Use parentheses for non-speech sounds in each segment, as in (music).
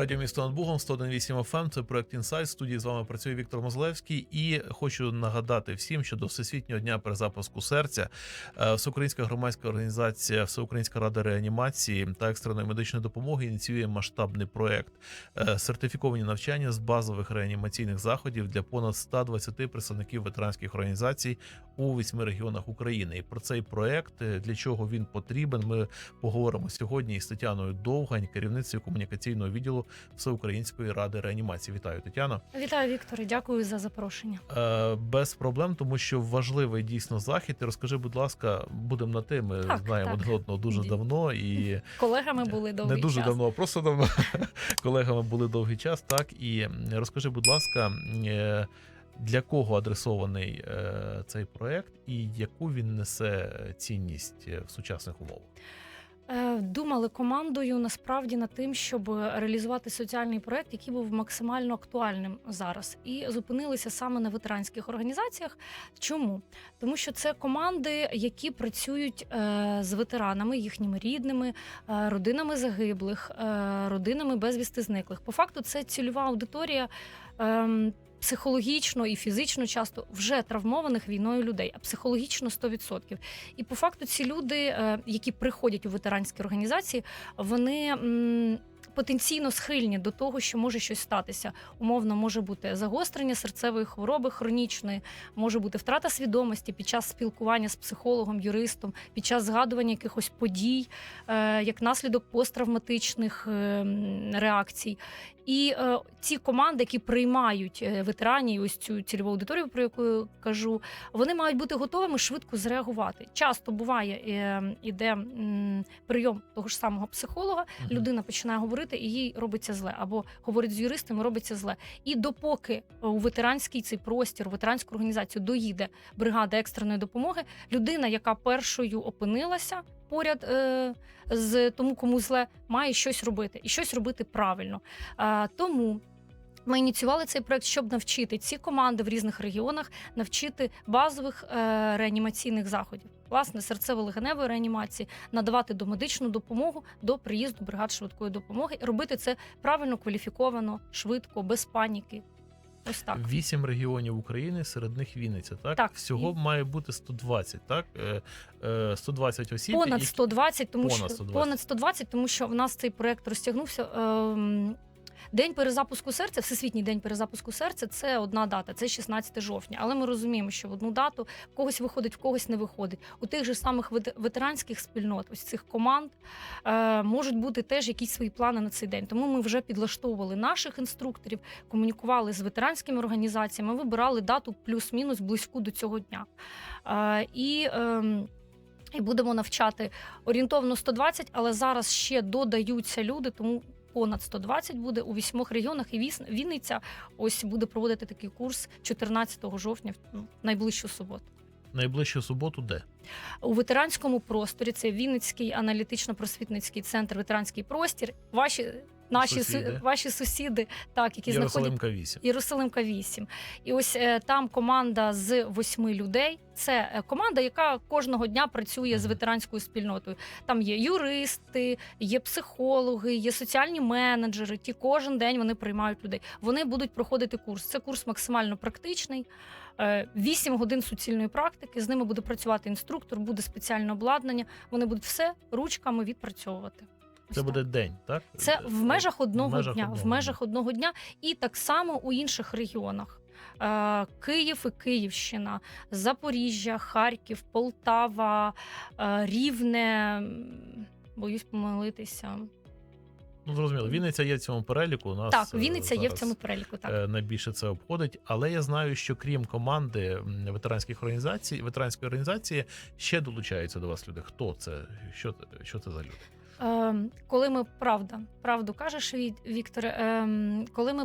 Радіо місто над Бугом 101.8 FM, Це проект Інсайт. Студії з вами працює Віктор Мозлевський. І хочу нагадати всім, що до всесвітнього дня перезапуску серця е, Всеукраїнська громадська організація, Всеукраїнська рада реанімації та екстреної медичної допомоги ініціює масштабний проект е, сертифіковані навчання з базових реанімаційних заходів для понад 120 представників ветеранських організацій у восьми регіонах України. І про цей проект е, для чого він потрібен. Ми поговоримо сьогодні із Тетяною Довгань, керівницею комунікаційного відділу Всеукраїнської ради реанімації. Вітаю, Тетяно. Вітаю, Вікторе. Дякую за запрошення. Е, без проблем, тому що важливий дійсно захід. І розкажи, будь ласка, будемо на ти. Ми Так, знаємо так. один одного дуже давно і (laughs) Колегами були довгий не дуже час. давно, а просто давно (laughs) колегами були довгий час. Так і розкажи, будь ласка, е, для кого адресований е, цей проект і яку він несе цінність е, в сучасних умовах? Е, Думали командою насправді над тим, щоб реалізувати соціальний проект, який був максимально актуальним зараз, і зупинилися саме на ветеранських організаціях. Чому? Тому що це команди, які працюють е, з ветеранами, їхніми рідними, е, родинами загиблих, родинами безвісти зниклих. По факту, це цільова аудиторія. Ем, Психологічно і фізично часто вже травмованих війною людей, а психологічно 100%. І по факту ці люди, е, які приходять у ветеранські організації, вони потенційно схильні до того, що може щось статися. Умовно може бути загострення серцевої хвороби хронічної, може бути втрата свідомості під час спілкування з психологом, юристом, під час згадування якихось подій, е, як наслідок посттравматичних е, реакцій. І е, ці команди, які приймають е, ветеранів, ось цю цільову аудиторію, про яку я кажу, вони мають бути готовими швидко зреагувати. Часто буває, е, іде м, прийом того ж самого психолога, Мгм. людина починає говорити, і їй робиться зле, або говорить з юристами, робиться зле. І допоки у ветеранський цей простір, у ветеранську організацію доїде бригада екстреної допомоги, людина, яка першою опинилася поряд е, з тому, кому зле, має щось робити і щось робити правильно. Е, тому. Ми ініціювали цей проект, щоб навчити ці команди в різних регіонах навчити базових е, реанімаційних заходів, власне, серцево-легеневої реанімації, надавати домедичну допомогу до приїзду бригад швидкої допомоги, робити це правильно, кваліфіковано, швидко, без паніки. Ось так. Вісім регіонів України, серед них Вінниця. Так, Так, всього і- має бути 120, так? Е, е, 120 осіб. Понад які- 120, тому Понад що 120. понад 120, тому що в нас цей проект розтягнувся. Ем, День перезапуску серця, всесвітній день перезапуску серця це одна дата, це 16 жовтня. Але ми розуміємо, що в одну дату в когось виходить, в когось не виходить. У тих же самих ветеранських спільнот, ось цих команд, е, можуть бути теж якісь свої плани на цей день. Тому ми вже підлаштовували наших інструкторів, комунікували з ветеранськими організаціями, вибирали дату плюс-мінус близьку до цього дня. Е, і ем, і будемо навчати орієнтовно 120, але зараз ще додаються люди, тому понад 120 буде у вісьмох регіонах. І Вінниця ось буде проводити такий курс 14 жовтня в найближчу суботу. Найближчу суботу де? У ветеранському просторі це Вінницький аналітично-просвітницький центр, ветеранський простір. Ваші наші су- Сусіди. ваші сусіди, так які знаходять Єрусалимка 8. Єрусалимка 8. І ось е, там команда з восьми людей. Це е, команда, яка кожного дня працює з ветеранською спільнотою. Там є юристи, є психологи, є соціальні менеджери. Ті кожен день вони приймають людей. Вони будуть проходити курс. Це курс максимально практичний. 8 годин суцільної практики. З ними буде працювати інструктор, буде спеціальне обладнання. Вони будуть все ручками відпрацьовувати. Це так. буде день, так? Це в межах одного межах дня. одного в межах одного дня, і так само у інших регіонах. Е, Київ і Київщина, Запоріжжя, Харків, Полтава, е, Рівне. Боюсь помилитися. Ну, зрозуміло. Вінниця є в цьому переліку. У нас Так, е, Вінниця є в цьому переліку. Так. Найбільше це обходить, але я знаю, що крім команди ветеранських організацій, ветеранської організації ще долучаються до вас люди. Хто це? Що, це- що це за люди? Ем, коли ми правда, правду кажеш, Ві- Вікторе, ем, коли ми.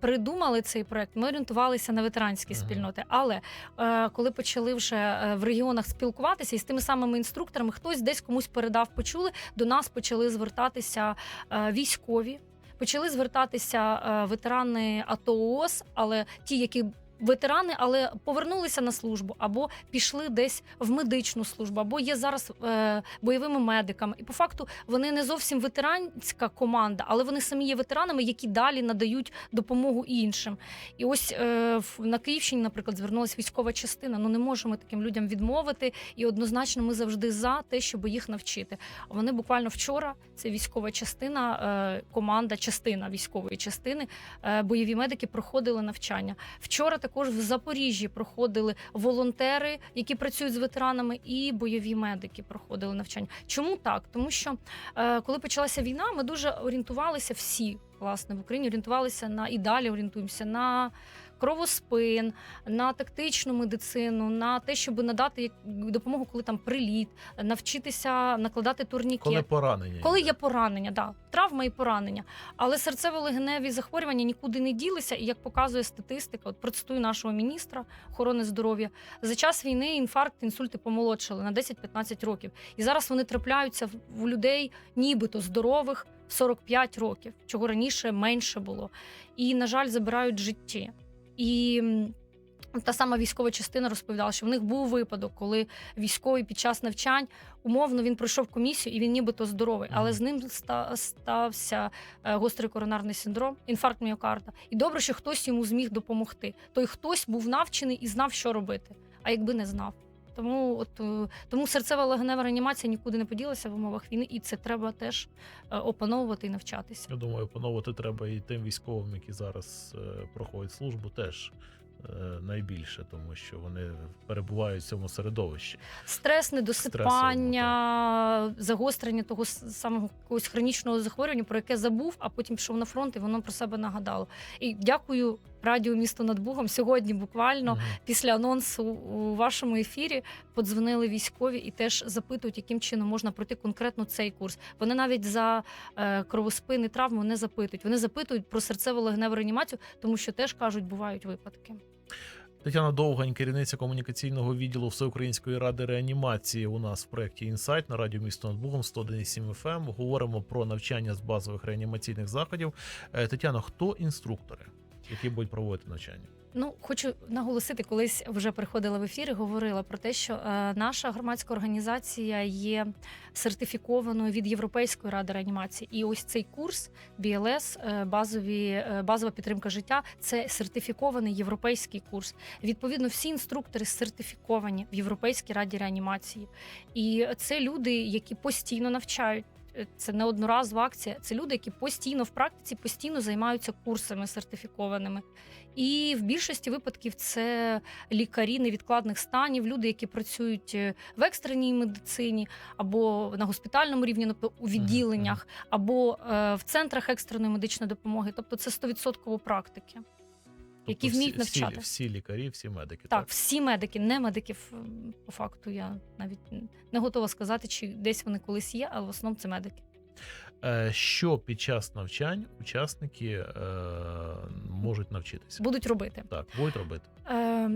Придумали цей проект, ми орієнтувалися на ветеранські Ага. спільноти. Але е, коли почали вже е, в регіонах спілкуватися із тими самими інструкторами, хтось десь комусь передав, почули. До нас почали звертатися е, військові, почали звертатися е, ветерани АТО ООС, але ті, які ветерани, але повернулися на службу або пішли десь в медичну службу, або є зараз е, бойовими медиками. І по факту вони не зовсім ветеранська команда, але вони самі є ветеранами, які далі надають допомогу іншим. І ось е, на Київщині, наприклад, звернулася військова частина. Ну не можемо таким людям відмовити. І однозначно ми завжди за те, щоб їх навчити. Вони буквально вчора, це військова частина, е, команда, частина військової частини, е, бойові медики проходили навчання. Вчора також в Запоріжжі проходили волонтери, які працюють з ветеранами, і бойові медики проходили навчання. Чому так? Тому що е, коли почалася війна, ми дуже орієнтувалися всі власне в Україні, орієнтувалися на і далі орієнтуємося на кровоспин, на тактичну медицину, на те, щоб надати допомогу, коли там приліт, навчитися накладати турнікет. Коли поранення. Коли є поранення, да, травма і поранення. Але серцево-легеневі захворювання нікуди не ділися. І як показує статистика, от процитую нашого міністра охорони здоров'я, за час війни інфаркт, інсульти помолодшали на 10-15 років. І зараз вони трапляються в- в людей, нібито здорових, в 45 років, чого раніше менше було. І, на жаль, забирають життя. І та сама військова частина розповідала, що в них був випадок, коли військовий під час навчань умовно він пройшов комісію і він нібито здоровий, але з ним стався е, гострий коронарний синдром, інфаркт міокарда. І добре, що хтось йому зміг допомогти. Той хтось був навчений і знав, що робити. А якби не знав. Тому от е, тому серцева легенева реанімація нікуди не поділася в умовах війни, і це треба теж е, опановувати і навчатися. Я думаю, опановувати треба і тим військовим, які зараз е, проходять службу, теж найбільше, тому що вони перебувають в цьому середовищі. Стрес, недосипання, загострення того самого якогось хронічного захворювання, про яке забув, а потім пішов на фронт, і воно про себе нагадало. І дякую радіо місто над Бугом. Сьогодні буквально Мгм. після анонсу у вашому ефірі подзвонили військові і теж запитують, яким чином можна пройти конкретно цей курс. Вони навіть за е, кровоспини травму не запитують. Вони запитують про серцево-легеневу реанімацію, тому що теж кажуть, бувають випадки. Тетяна Довгань, керівниця комунікаційного відділу Всеукраїнської ради реанімації. У нас в проєкті Інсайт на радіо місто над Бугом 101,7 FM. Говоримо про навчання з базових реанімаційних заходів. Е, Тетяно, хто інструктори, які будуть проводити навчання? Ну, хочу наголосити, колись вже приходила в ефір і говорила про те, що е, наша громадська організація є сертифікованою від Європейської ради реанімації. І ось цей курс BLS, е, базові, е, базова підтримка життя, це сертифікований європейський курс. Відповідно, всі інструктори сертифіковані в Європейській раді реанімації. І це люди, які постійно навчають. Це не одноразова акція. Це люди, які постійно в практиці постійно займаються курсами сертифікованими. І в більшості випадків це лікарі невідкладних станів, люди, які працюють е, в екстреній медицині або на госпітальному рівні, тобто у відділеннях, або е, в центрах екстреної медичної допомоги. Тобто це 100% практики. Які Тобто вміють всі, навчати. Всі, всі лікарі, всі медики. Так, всі медики, не медиків по факту. Я навіть не готова сказати, чи десь вони колись є, але в основному це медики. Е, Що під час навчань учасники е, можуть навчитися? Будуть робити. Так, будуть робити. Е,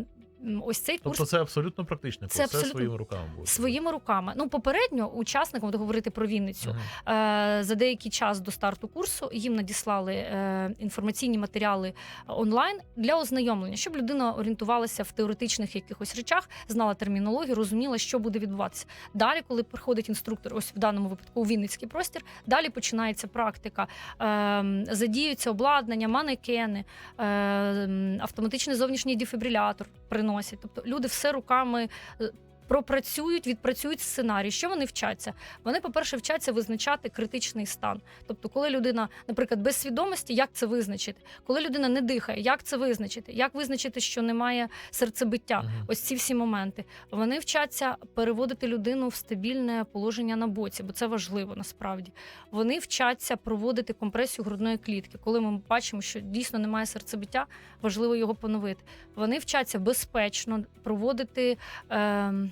ось цей курс Тобто це абсолютно практичний курс, Це абсолютно своїми руками буде. своїми руками. Ну, попередньо учасникам, от говорити про Вінницю, Мгм. Е, За деякий час до старту курсу їм надіслали е, інформаційні матеріали онлайн для ознайомлення, щоб людина орієнтувалася в теоретичних якихось речах, знала термінологію, розуміла, що буде відбуватися. Далі, коли приходить інструктор, ось в даному випадку у Вінницький простір, далі починається практика. Е, Задіються обладнання, манекени, е, автоматичний зовнішній дефібрилятор приносять. Тобто люди все руками. Пропрацюють, відпрацюють сценарій. Що вони вчаться? Вони, по-перше, вчаться визначати критичний стан. Тобто, коли людина, наприклад, без свідомості, як це визначити? Коли людина не дихає, як це визначити? Як визначити, що немає серцебиття? Мгм. Ось ці всі моменти. Вони вчаться переводити людину в стабільне положення на боці, бо це важливо насправді. Вони вчаться проводити компресію грудної клітки. Коли ми бачимо, що дійсно немає серцебиття, важливо його поновити. Вони вчаться безпечно проводити. Е-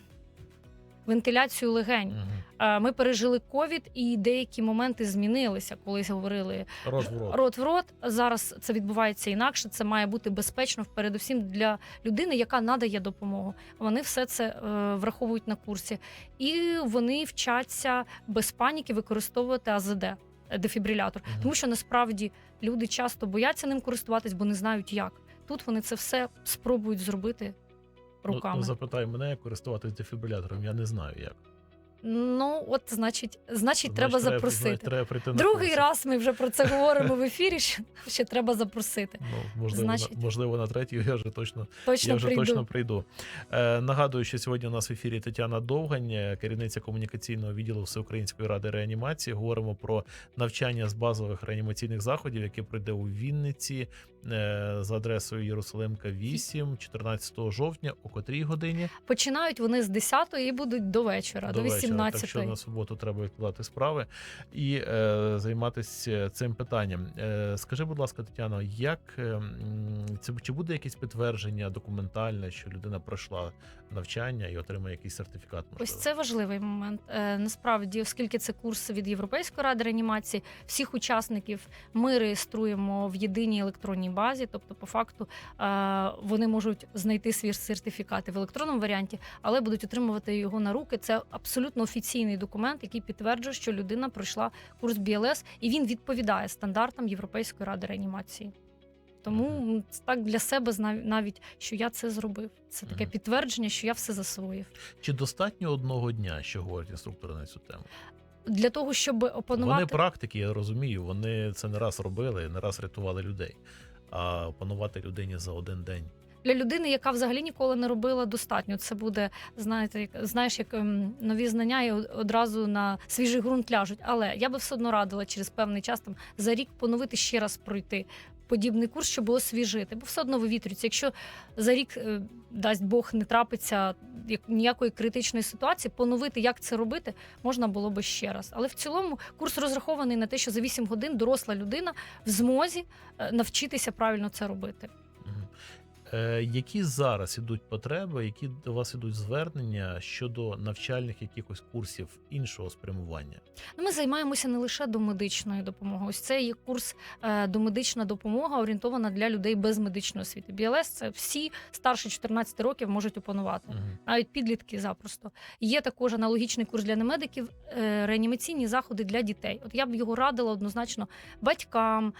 Вентиляцію легень. Е, Ми пережили ковід, і деякі моменти змінилися. Колись говорили Рот в рот. рот в рот. Зараз це відбувається інакше. Це має бути безпечно, передусім для людини, яка надає допомогу. Вони все це е, враховують на курсі, і вони вчаться без паніки використовувати АЗД. е, Дефібрилятор, Мгм. тому що насправді люди часто бояться ним користуватись, бо не знають як. тут вони це все спробують зробити руками. Ну, запитай мене, як користуватись дефібрилятором. Я не знаю як. Ну, от, значить, значить, треба Значить, запросити. значить, треба прийти на Другий курси. раз ми вже про це (laughs) говоримо в ефірі. Що ще треба запросити. Ну, можливо, Значить- на, можливо, на третій я вже точно Точно я вже прийду. точно прийду. Е, нагадую, що сьогодні у нас в ефірі Тетяна Довгань, е, керівниця комунікаційного відділу Всеукраїнської ради реанімації. Говоримо про навчання з базових реанімаційних заходів, яке пройде у Вінниці е, за адресою Єрусалимка 8, 14 жовтня, о котрій годині Починають вони з 10 і будуть до вечора, до, вечора. 18 Так що на суботу треба відкладати справи і е, займатися цим питанням. Е, скажи, будь ласка, Тетяно, як е, це чи буде якесь підтвердження документальне, що людина пройшла навчання і отримає якийсь сертифікат? Можливо? Ось це важливий момент. Е, насправді, оскільки це курс від Європейської ради реанімації, всіх учасників ми реєструємо в єдиній електронній базі. Тобто, по факту, е, вони можуть знайти свій сертифікат в електронному варіанті, але будуть отримувати його на руки. Це абсолютно офіційний документ, який підтверджує, що людина пройшла курс BLS, і він відповідає стандартам Європейської ради реанімації. Тому так для себе навіть що я це зробив. Це таке підтвердження, що я все засвоїв. Чи достатньо одного дня, що говорять інструктори на цю тему? для того, щоб опанувати Вони практики, я розумію, вони це не раз робили, не раз рятували людей. А опанувати людині за один день. Для людини, яка взагалі ніколи не робила, достатньо. Це буде, знаєте, як знаєш, як ем, нові знання і одразу на свіжий ґрунт ляжуть. Але я би все одно радила через певний час там за рік поновити ще раз пройти. Подібний курс, щоб освіжити, бо все одно вивітрюється. Якщо за рік, е, дасть Бог, не трапиться як- ніякої критичної ситуації, поновити, як це робити, можна було би ще раз. Але в цілому курс розрахований на те, що за 8 годин доросла людина в змозі е, навчитися правильно це робити. Е, які зараз ідуть потреби, які до вас ідуть звернення щодо навчальних якихось курсів іншого спрямування? Ну, Ми займаємося не лише до медичної допомоги. Ось це є курс е, домедична допомога, орієнтована для людей без медичної освіти. BLS – це всі старше 14 років можуть опанувати. Мгм. Навіть підлітки запросто. Є також аналогічний курс для немедиків, е, реанімаційні заходи для дітей. От я б його радила однозначно батькам,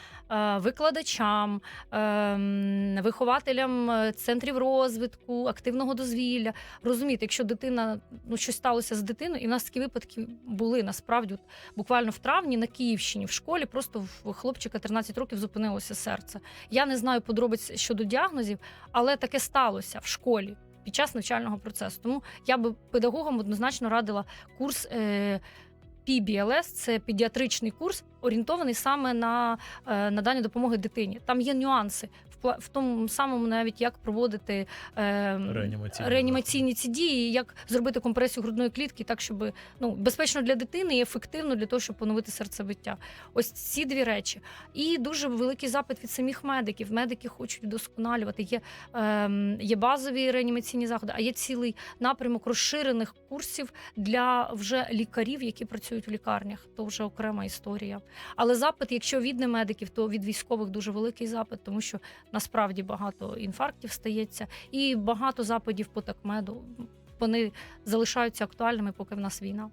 викладачам, е, вихователям е, центрів розвитку, активного дозвілля. Розумієте, якщо дитина ну щось сталося з дитиною, і в нас такі випадки були насправді буквально в травні на Київщині в школі просто в хлопчика 13 років зупинилося серце. Я не знаю подробиць щодо діагнозів, але таке сталося в школі під час навчального процесу. Тому я би педагогам однозначно радила курс. Е- PBLS – це педіатричний курс, орієнтований саме на е, надання допомоги дитині. Там є нюанси в, тому самому, навіть як проводити е, Реанімаційні реанімаційні ці дії, як зробити компресію грудної клітки, так щоб ну безпечно для дитини і ефективно для того, щоб поновити серцебиття. Ось ці дві речі. І дуже великий запит від самих медиків. Медики хочуть вдосконалювати. Є, ем, є базові реанімаційні заходи, а є цілий напрямок розширених курсів для вже лікарів, які працюють в лікарнях. То вже окрема історія. Але запит, якщо від немедиків, то від військових дуже великий запит, тому що насправді багато інфарктів стається, і багато западів по такмеду. Вони залишаються актуальними, поки в нас війна.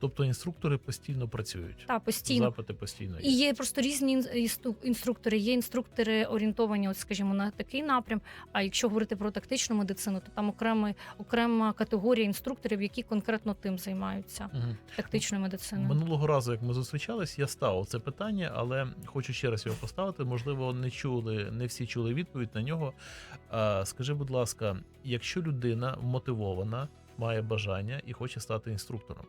Тобто інструктори постійно працюють. Та постійно. Запити постійно є. І є просто різні ін- інструктори. Є інструктори орієнтовані, от скажімо, на такий напрям. А якщо говорити про тактичну медицину, то там окремий окрема категорія інструкторів, які конкретно тим займаються Мгм. тактичною медициною. Минулого разу, як ми зустрічались, я ставив це питання, але хочу ще раз його поставити. Можливо, не чули, не всі чули відповідь на нього. Скажи, будь ласка, якщо людина мотивована, має бажання і хоче стати інструктором,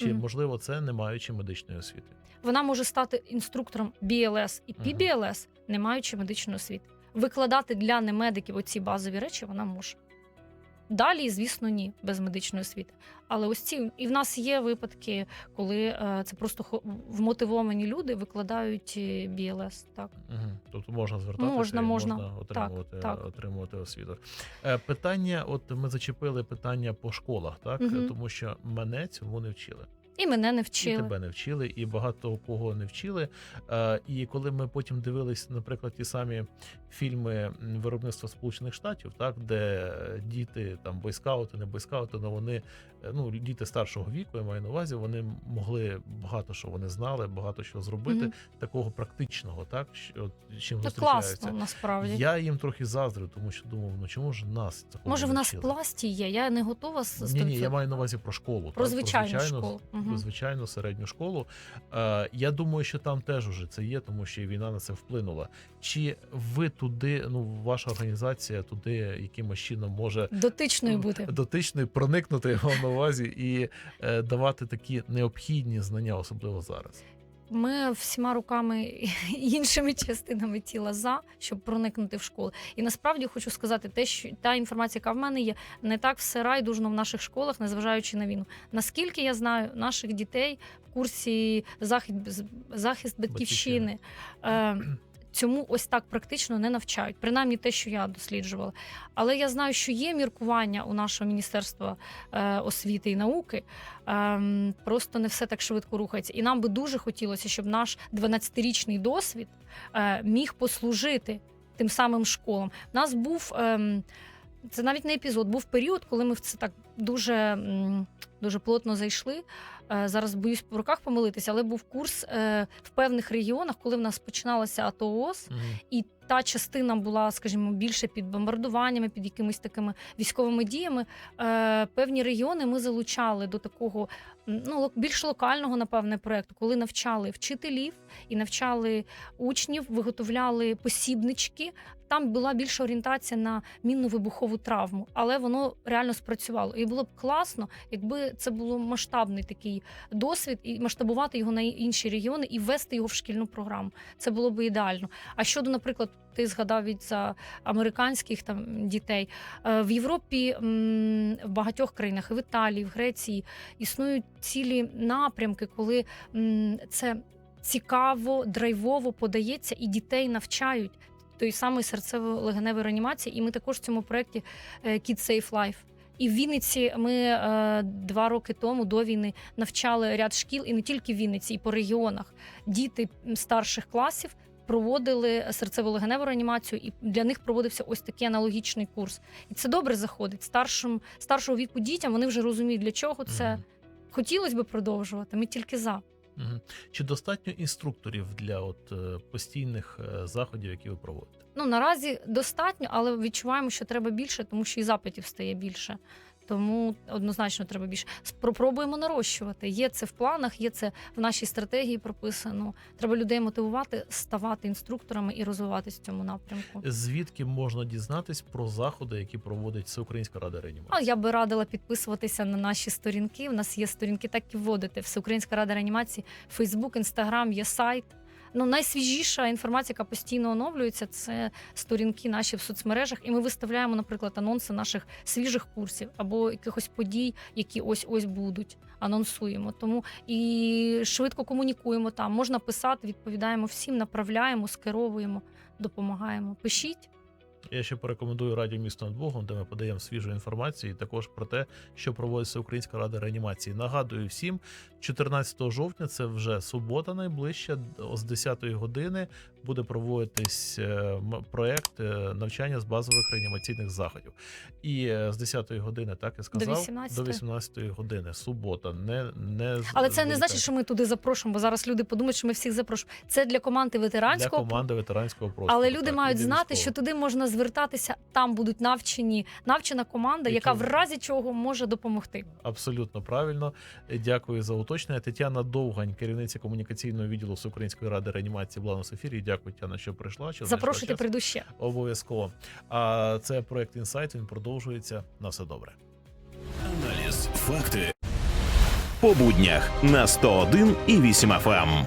чи Мгм. можливо це не маючи медичної освіти? Вона може стати інструктором BLS і PBLS, mm -hmm. не маючи медичної освіти. Викладати для немедиків оці базові речі вона може. Далі, звісно, ні, без медичної освіти. Але ось ці і в нас є випадки, коли е, це просто вмотивовані люди викладають е, Так Угу. Тобто можна звертатися, Можна, і можна. отримувати, так. отримувати освіту. Е, питання: от ми зачепили питання по школах, так угу. тому що мене цьому не вчили. І мене не І тебе не вчили, і багато кого не вчили. Е, І коли ми потім дивились, наприклад, ті самі фільми виробництва Сполучених Штатів, так де діти там бойскаути, не бойскаути, але вони е, ну діти старшого віку, я маю на увазі, вони могли багато що вони знали, багато що зробити, Мгм. такого практичного, так що чим Це класно насправді. Я їм трохи заздрю, тому що думав, ну чому ж нас такого Може, в нас вчили? пласті є. Я не готова з Ні, ні, я маю на увазі про школу. про так, звичайну звичайну школу. про Мгм. звичайну середню школу. Е, я думаю, що там теж уже це є, тому що і війна на це вплинула. Чи ви туди, ну ваша організація туди якимось чином може Дотичною бути. дотичною проникнути (laughs) я на увазі і е, давати такі необхідні знання, особливо зараз? Ми всіма руками і іншими частинами тіла за, щоб проникнути в школу. І насправді хочу сказати, те, що та інформація, яка в мене є, не так все райдужно в наших школах, незважаючи на війну. Наскільки я знаю, наших дітей в курсі захист, захист батьківщини. Е, Цьому ось так практично не навчають, принаймні те, що я досліджувала. Але я знаю, що є міркування у нашого міністерства е, освіти і науки. Ем, просто не все так швидко рухається. І нам би дуже хотілося, щоб наш 12-річний досвід е, міг послужити тим самим школам. У нас був ем, це навіть не епізод, був період, коли ми це так дуже, дуже плотно зайшли. Е, Зараз боюсь по руках помилитися, але був курс е, в певних регіонах, коли в нас починалася АТО ООС, і та частина була, скажімо, більше під бомбардуваннями, під якимись такими військовими діями. Е, певні регіони ми залучали до такого ну, більш локального, напевне, проєкту, коли навчали вчителів і навчали учнів, виготовляли посібнички. Там була більша орієнтація на мінно-вибухову травму, але воно реально спрацювало. І було б класно, якби це було масштабний такий досвід, і масштабувати його на інші регіони і ввести його в шкільну програму. Це було б ідеально. А щодо, наприклад, ти згадав від за американських там дітей Е, в Європі, в багатьох країнах, в Італії, в Греції існують цілі напрямки, коли це цікаво, драйвово подається, і дітей навчають тої самої серцево-легеневої реанімації. І ми також в цьому проєкті е, Kids Safe Life. І в Вінниці ми е, два роки тому до війни навчали ряд шкіл, і не тільки в Вінниці, і по регіонах. Діти старших класів проводили серцево-легеневу реанімацію, і для них проводився ось такий аналогічний курс. І це добре заходить. Старшим старшого віку дітям вони вже розуміють, для чого це. Мгм. Хотілося б продовжувати. Ми тільки за. Мгм. Чи достатньо інструкторів для от е, постійних е, заходів, які ви проводите? Ну наразі достатньо, але відчуваємо, що треба більше, тому що і запитів стає більше. Тому однозначно треба більше. Спробуємо нарощувати. Є це в планах, є це в нашій стратегії прописано. Треба людей мотивувати, ставати інструкторами і розвиватись в цьому напрямку. Звідки можна дізнатись про заходи, які проводить Всеукраїнська рада реанімації? А я би радила підписуватися на наші сторінки. У нас є сторінки, так і вводити. Всеукраїнська рада реанімації, Фейсбук, Інстаграм, є сайт. Ну, найсвіжіша інформація, яка постійно оновлюється, це сторінки наші в соцмережах. І ми виставляємо, наприклад, анонси наших свіжих курсів або якихось подій, які ось ось будуть. Анонсуємо. Тому і швидко комунікуємо там. Можна писати, відповідаємо всім, направляємо, скеровуємо, допомагаємо. Пишіть. Я ще порекомендую радіо місто над Богом, де ми подаємо свіжу інформацію і також про те, що проводиться Українська рада реанімації. Нагадую всім, 14 жовтня, це вже субота найближча, з 10 години буде проводитись е, проект е, навчання з базових реанімаційних заходів. І е, з 10 години, так я сказав, до 18-ї. до 18 години. Субота, не, не Але це не значить, що ми туди запрошуємо, бо зараз люди подумають, що ми всіх запрошуємо. Це для команди для ветеранського. команди ветеранського простору. Але люди так, мають знати, військових. що туди можна звертатися. Там будуть навчені навчена команда, яка в разі чого може допомогти. Абсолютно правильно. Е, Дякую за уточнення. Тетяна Довгань, керівниця комунікаційного відділу Всеукраїнської ради реанімації, була у нас ефірі. Дякую, Тетяна, що прийшла. Що Запрошуйте прийду ще. Обов'язково. А це проект інсайт. Він продовжується. На все добре. Аналіз. Факти. По буднях на 101 і 8 FM.